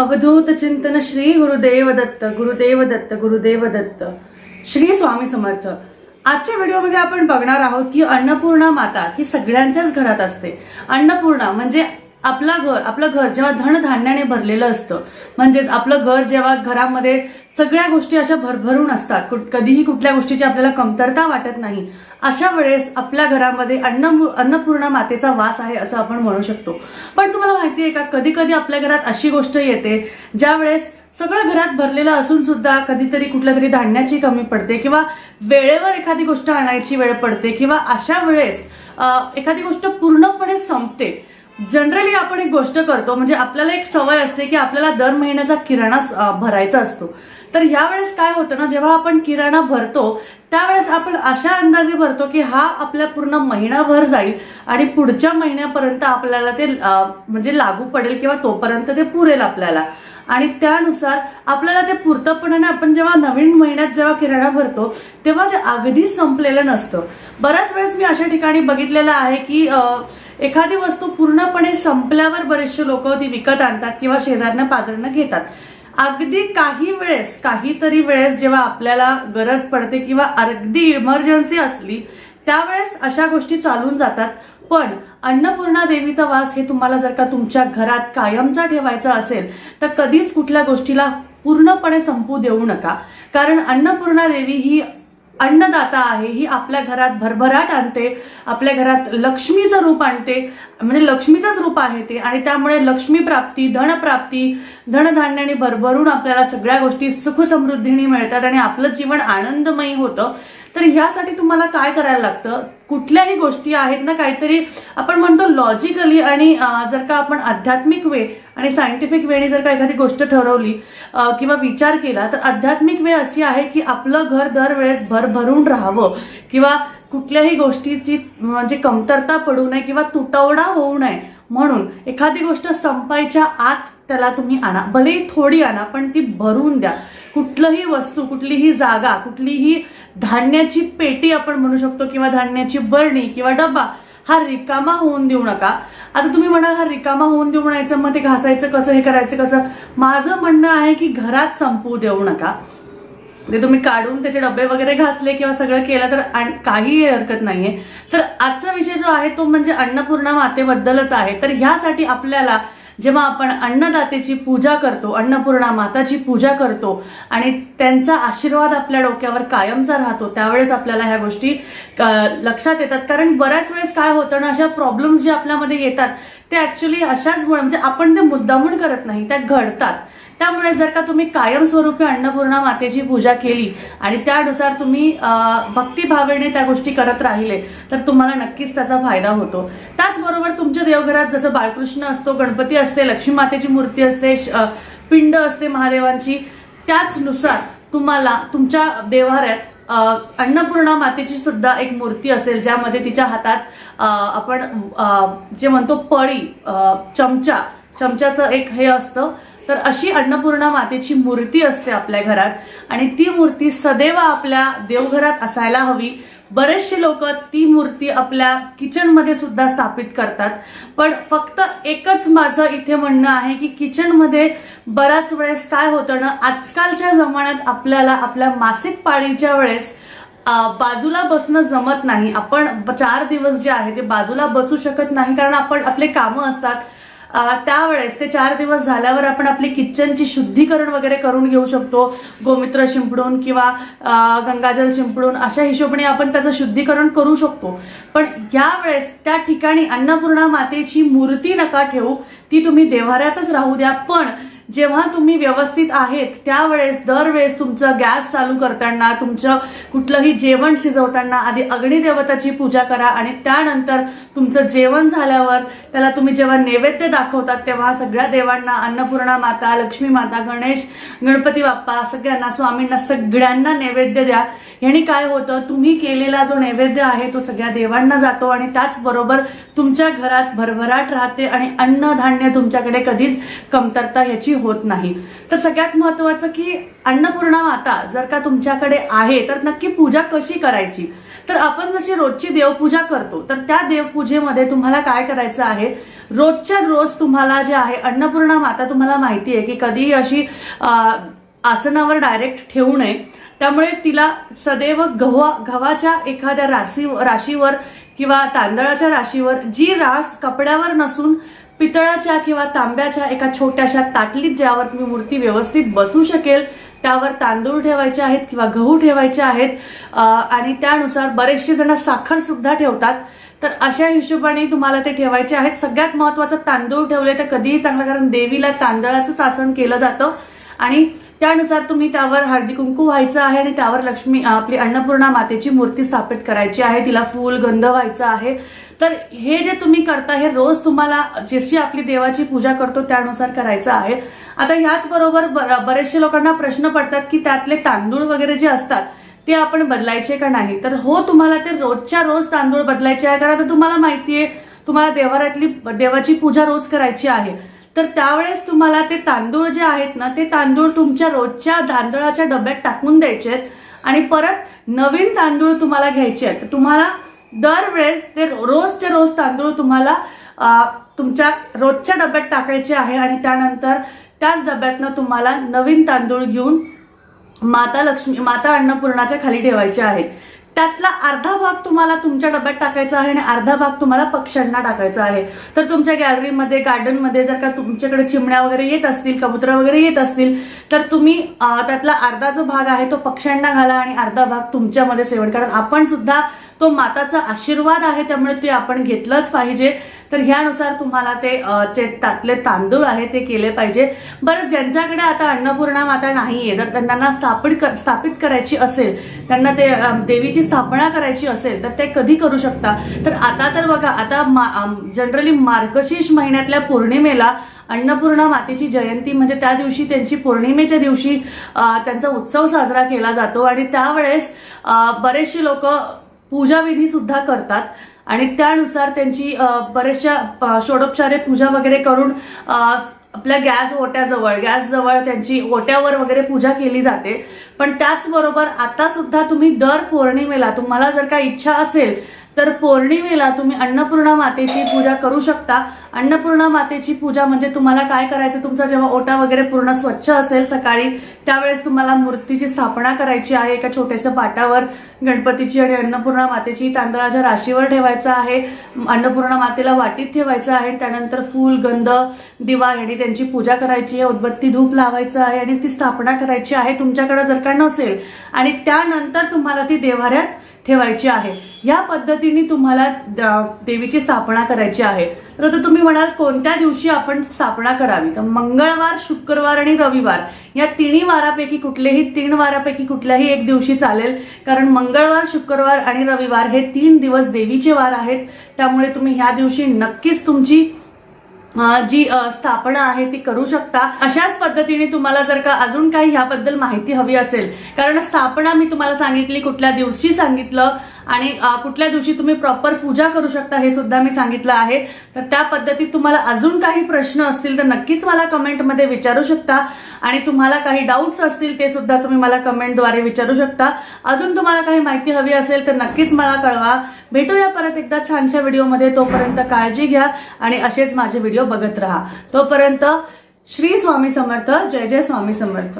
अवधूत चिंतन श्री गुरुदेव दत्त गुरुदेव दत्त गुरुदेव दत्त श्री स्वामी समर्थ. आजच्या व्हिडिओमध्ये आपण बघणार आहोत की अन्नपूर्णा माता ही सगळ्यांच्याच घरात असते. अन्नपूर्णा म्हणजे आपला घर आपलं घर जेव्हा धनधान्याने भरलेलं असतं म्हणजेच आपलं घर जेव्हा घरामध्ये सगळ्या गोष्टी अशा भरभरून असतात. कधीही कुठल्या गोष्टीची आपल्याला कमतरता वाटत नाही. अशा वेळेस आपल्या घरामध्ये अन्न अन्नपूर्णा मातेचा वास आहे असं आपण म्हणू शकतो. पण तुम्हाला माहिती आहे का कधी कधी आपल्या घरात अशी गोष्ट येते ज्या वेळेस सगळं घरात भरलेलं असून सुद्धा कधीतरी कुठल्या तरी धान्याची कमी पडते किंवा वेळेवर एखादी गोष्ट आणायची वेळ पडते किंवा अशा वेळेस एखादी गोष्ट पूर्णपणे संपते. जनरली आपण एक गोष्ट करतो म्हणजे आपल्याला एक सवय असते की आपल्याला दर महिन्याचा किराणा भरायचा असतो. तर यावेळेस काय होतं ना जेव्हा आपण किराणा भरतो त्यावेळेस आपण अशा अंदाजे भरतो की हा आपल्या पूर्ण महिनाभर जाईल आणि पुढच्या महिन्यापर्यंत आपल्याला ते म्हणजे लागू पडेल किंवा तोपर्यंत ते पुरेल आपल्याला. आणि त्यानुसार आपल्याला ते पुरतपणाने आपण जेव्हा नवीन महिन्यात जेव्हा किराणा भरतो तेव्हा ते अगदी संपलेलं नसतं. बऱ्याच वेळेस मी अशा ठिकाणी बघितलेलं आहे की एखादी वस्तू पूर्णपणे संपल्यावर बरेचसे लोक ती विकत आणतात किंवा शेजारनं पादरनं घेतात. अगदी काही वेळेस काहीतरी वेळेस जेव्हा आपल्याला गरज पडते किंवा अगदी इमर्जन्सी असली त्यावेळेस अशा गोष्टी चालून जातात. पण अन्नपूर्णा देवीचा वास हे तुम्हाला जर का तुमच्या घरात कायमचा ठेवायचा असेल तर कधीच कुठल्या गोष्टीला पूर्णपणे संपू देऊ नका. कारण अन्नपूर्णा देवी ही अन्नदाता आहे ही आपल्या घरात भरभराट आणते आपल्या घरात लक्ष्मीचं रूप आणते म्हणजे लक्ष्मीचंच रूप आहे ते आणि त्यामुळे लक्ष्मी प्राप्ती धनप्राप्ती धनधान्याने भरभरून आपल्याला सगळ्या गोष्टी सुख समृद्धीने मिळतात आणि आपलं जीवन आनंदमयी होतं. तर ह्यासाठी तुम्हाला काय करायला लागतं? कुठल्याही गोष्टी आहेत ना काहीतरी आपण लॉजिकली आणि जर का आपण आध्यात्मिक वे आणि सायंटिफिक वेने जर का एखादी गोष्ट ठरवली किंवा विचार केला तर आध्यात्मिक वे अशी आहे की आपलं घर दरवेळेस भरभरून राहावं. किंवा कुठल्याही गोष्टीची म्हणजे कमतरता पडू नये किंवा तुटवडा होऊ नये. म्हणून एखादी गोष्ट संपायच्या आत त्याला तुम्ही आणा. भलेही थोडी आणा पण ती भरून द्या. कुठलंही वस्तू कुठलीही जागा कुठलीही धान्याची पेटी आपण म्हणू शकतो किंवा धान्याची बरणी किंवा डब्बा हा रिकामा होऊन देऊ नका. आता तुम्ही म्हणाल हा रिकामा होऊन देऊ म्हणायचं मग ते घासायचं कसं हे करायचं कसं? माझं म्हणणं आहे की घरात संपू देऊ नका. ते तुम्ही काढून त्याचे डबे वगैरे घासले किंवा सगळं केलं तर काहीही हरकत नाहीये. तर आजचा विषय जो आहे तो म्हणजे अन्नपूर्णा मातेबद्दलच आहे. तर ह्यासाठी आपल्याला जेव्हा आपण अन्नदातेची पूजा करतो अन्नपूर्णा माताची पूजा करतो आणि त्यांचा आशीर्वाद आपल्या डोक्यावर कायमचा राहतो त्यावेळेस आपल्याला ह्या गोष्टी लक्षात येतात. कारण बऱ्याच वेळेस काय होतं ना अशा प्रॉब्लेम्स जे आपल्यामध्ये येतात ते ऍक्च्युली अशाच म्हणजे आपण ते मुद्दामून करत नाही त्या घडतात. त्यामुळे जर का तुम्ही कायमस्वरूपी अन्नपूर्णा मातेची पूजा केली आणि त्यानुसार तुम्ही भक्तिभावेने त्या गोष्टी करत राहिले तर तुम्हाला नक्कीच त्याचा फायदा होतो. त्याचबरोबर तुमच्या देवघरात जसं बाळकृष्ण असतो गणपती असते लक्ष्मी मातेची मूर्ती असते श- पिंड असते महादेवांची त्याचनुसार तुम्हाला तुमच्या देवाऱ्यात अन्नपूर्णा मातेची सुद्धा एक मूर्ती असेल ज्यामध्ये तिच्या हातात आपण जे म्हणतो पळी चमचा चमच्याचं एक हे असतं तर अशी अन्नपूर्णा मातेची मूर्ती असते आपल्या घरात आणि ती मूर्ती सदैव आपल्या देवघरात असायला हवी. बरेचसे लोक ती मूर्ती आपल्या किचनमध्ये सुद्धा स्थापित करतात. पण फक्त एकच माझं इथे म्हणणं आहे की किचनमध्ये बराच वेळेस काय होतं ना आजकालच्या जमान्यात आपल्याला आपल्या मासिक पाळीच्या वेळेस बाजूला बसणं जमत नाही. आपण चार दिवस जे आहे ते बाजूला बसू शकत नाही कारण आपण आपले कामं असतात. त्यावेळेस ते चार दिवस झाल्यावर आपण आपली किचनची शुद्धीकरण वगैरे करून घेऊ शकतो. गोमित्र शिंपडून किंवा गंगाजल शिंपडून अशा हिशोबाने आपण त्याचं शुद्धीकरण करू शकतो. पण यावेळेस त्या ठिकाणी अन्नपूर्णा मातेची मूर्ती नका ठेवू. ती तुम्ही देव्हाऱ्यातच राहू द्या. पण जेव्हा तुम्ही व्यवस्थित आहेत त्यावेळेस दरवेळेस तुमचं गॅस चालू करताना तुमचं कुठलंही जेवण शिजवताना आधी अग्निदेवताची पूजा करा आणि त्यानंतर तुमचं जेवण झाल्यावर त्याला तुम्ही जेव्हा नैवेद्य दाखवतात तेव्हा सगळ्या देवांना अन्नपूर्णा माता लक्ष्मी माता गणेश गणपती बाप्पा सगळ्यांना स्वामींना सगळ्यांना नैवेद्य द्या. यांनी काय होतं तुम्ही केलेला जो नैवेद्य आहे तो सगळ्या देवांना जातो आणि त्याचबरोबर तुमच्या घरात भरभराट राहते आणि अन्नधान्य तुमच्याकडे कधीच कमतरता याची होत नाही. तर सगळ्यात महत्वाचं की अन्नपूर्णा माता जर का तुमच्याकडे आहे तर नक्की पूजा कशी करायची? तर आपण जशी रोजची देवपूजा करतो तर त्या देवपूजेमध्ये तुम्हाला काय करायचं आहे? रोजच्या रोज तुम्हाला जे आहे अन्नपूर्णा माता तुम्हाला माहिती आहे की कधीही अशी आसनावर डायरेक्ट ठेवू नये. त्यामुळे तिला सदैव गव्हा गव्हाच्या एखाद्या राशी राशीवर किंवा तांदळाच्या राशीवर जी रास कपड्यावर नसून पितळाच्या किंवा तांब्याच्या एका छोट्याशा ताटलीत ज्यावर तुम्ही मूर्ती व्यवस्थित बसू शकेल त्यावर तांदूळ ठेवायचे आहेत किंवा गहू ठेवायचे आहेत आणि त्यानुसार बरेचसे जण साखर सुद्धा ठेवतात. तर अशा हिशोबाने तुम्हाला ते ठेवायचे आहेत. सगळ्यात महत्वाचं तांदूळ ठेवले तर कधीही चांगलं कारण देवीला तांदळाचं आसन केलं जातं. आणि त्यानुसार तुम्ही त्यावर हळदी कुंकू व्हायचं आहे आणि त्यावर लक्ष्मी आपली अन्नपूर्णा मातेची मूर्ती स्थापित करायची आहे. तिला फूल गंध व्हायचं आहे. तर हे जे तुम्ही करता हे रोज तुम्हाला जशी आपली देवाची पूजा करतो त्यानुसार करायचं आहे. आता ह्याच बरोबर बरेचसे लोकांना प्रश्न पडतात की त्यातले तांदूळ वगैरे जे असतात ते आपण बदलायचे का नाही? तर हो तुम्हाला ते रोजच्या रोज तांदूळ बदलायचे आहे. कारण आता तुम्हाला माहितीये तुम्हाला देवारातली देवाची पूजा रोज करायची आहे. तर त्यावेळेस तुम्हाला ते तांदूळ जे आहेत ना ते तांदूळ तुमच्या रोजच्या तांदळाच्या डब्यात टाकून द्यायचे आहेत. आणि परत नवीन तांदूळ तुम्हाला घ्यायचे आहेत. तुम्हाला दरवेळेस ते रोजचे रोज तांदूळ तुम्हाला तुमच्या रोजच्या डब्यात टाकायचे आहे. आणि त्यानंतर त्याच डब्यातनं तुम्हाला नवीन तांदूळ घेऊन माता लक्ष्मी माता अन्नपूर्णाच्या खाली ठेवायचे आहेत. त्यातला अर्धा भाग तुम्हाला तुमच्या डब्यात टाकायचा आहे आणि अर्धा भाग तुम्हाला पक्ष्यांना टाकायचा आहे. तर तुमच्या गॅलरीमध्ये गार्डनमध्ये जर का तुमच्याकडे चिमण्या वगैरे येत असतील कबुतर वगैरे येत असतील तर तुम्ही त्यातला अर्धा जो भाग आहे तो पक्ष्यांना घाला आणि अर्धा भाग तुमच्यामध्ये सेवन कारण आपण सुद्धा तो माताचा आशीर्वाद आहे त्यामुळे ते आपण घेतलंच पाहिजे. तर ह्यानुसार तुम्हाला ते जे त्यातले तांदूळ आहे ते केले पाहिजे. बरं ज्यांच्याकडे आता अन्नपूर्णा माता नाहीये जर त्यांना स्थापित क- स्थापित करायची असेल त्यांना ते देवीची स्थापना करायची असेल तर ते कधी करू शकता? तर आता तर बघा आता जनरली मार्गशीर्ष महिन्यातल्या पौर्णिमेला अन्नपूर्णा मातेची जयंती म्हणजे त्या दिवशी त्यांची पौर्णिमेच्या दिवशी त्यांचा उत्सव साजरा केला जातो. आणि त्यावेळेस बरेचसे लोक पूजाविधी सुद्धा करतात. आणि त्यानुसार त्यांची बऱ्याचशा षोडोपचारे पूजा वगैरे करून आपल्या गॅस ओट्याजवळ गॅस जवळ त्यांची ओट्यावर वगैरे पूजा केली जाते. पण त्याचबरोबर आता सुद्धा तुम्ही दर पौर्णिमेला तुम्हाला जर का इच्छा असेल तर पौर्णिमेला तुम्ही अन्नपूर्णा मातेची पूजा करू शकता. अन्नपूर्णा मातेची पूजा म्हणजे तुम्हाला काय करायचं? तुमचा जेव्हा ओटा वगैरे पूर्ण स्वच्छ असेल सकाळी त्यावेळेस तुम्हाला मूर्तीची स्थापना करायची आहे एका छोट्याशा पाटावर. गणपतीची आणि अन्नपूर्णा मातेची तांदळाच्या राशीवर ठेवायचं आहे. अन्नपूर्णा मातेला वाटीत ठेवायचं आहे. त्यानंतर फूल गंध दिवा यांनी त्यांची पूजा करायची आहे. उदबत्ती धूप लावायचं आहे आणि ती स्थापना करायची आहे. तुमच्याकडे जर का नसेल आणि त्यानंतर तुम्हाला ती देवाऱ्यात ठेवायची आहे. या पद्धतीने तुम्हाला द- देवीची स्थापना करायची आहे. तर आता तुम्ही म्हणाल कोणत्या दिवशी आपण स्थापना करावी? तर मंगळवार शुक्रवार आणि रविवार या तिन्ही वारापैकी कुठलेही तीन वारापैकी कुठल्याही एक दिवशी चालेल. कारण मंगळवार शुक्रवार आणि रविवार हे तीन दिवस देवीचे वार आहेत. त्यामुळे तुम्ही ह्या दिवशी नक्कीच तुमची जी स्थापना आहे ती करू शकता. अशाच पद्धतीने तुम्हाला जर का अजून काही ह्याबद्दल माहिती हवी असेल कारण स्थापना मी तुम्हाला सांगितली कुठल्या दिवशी सांगितलं आणि कुठल्या दिवशी तुम्ही प्रॉपर पूजा करू शकता हे सुद्धा मी सांगितलं आहे. तर त्या पद्धतीत तुम्हाला अजून काही प्रश्न असतील तर नक्कीच मला कमेंटमध्ये विचारू शकता. आणि तुम्हाला काही डाऊट्स असतील ते सुद्धा तुम्ही मला कमेंटद्वारे विचारू शकता. अजून तुम्हाला काही माहिती हवी असेल तर नक्कीच मला कळवा. भेटूया परत एकदा छानशा व्हिडिओमध्ये. तोपर्यंत काळजी घ्या आणि असेच माझे व्हिडिओ बघत राहा. तोपर्यंत श्री स्वामी समर्थ. जय जय स्वामी समर्थ.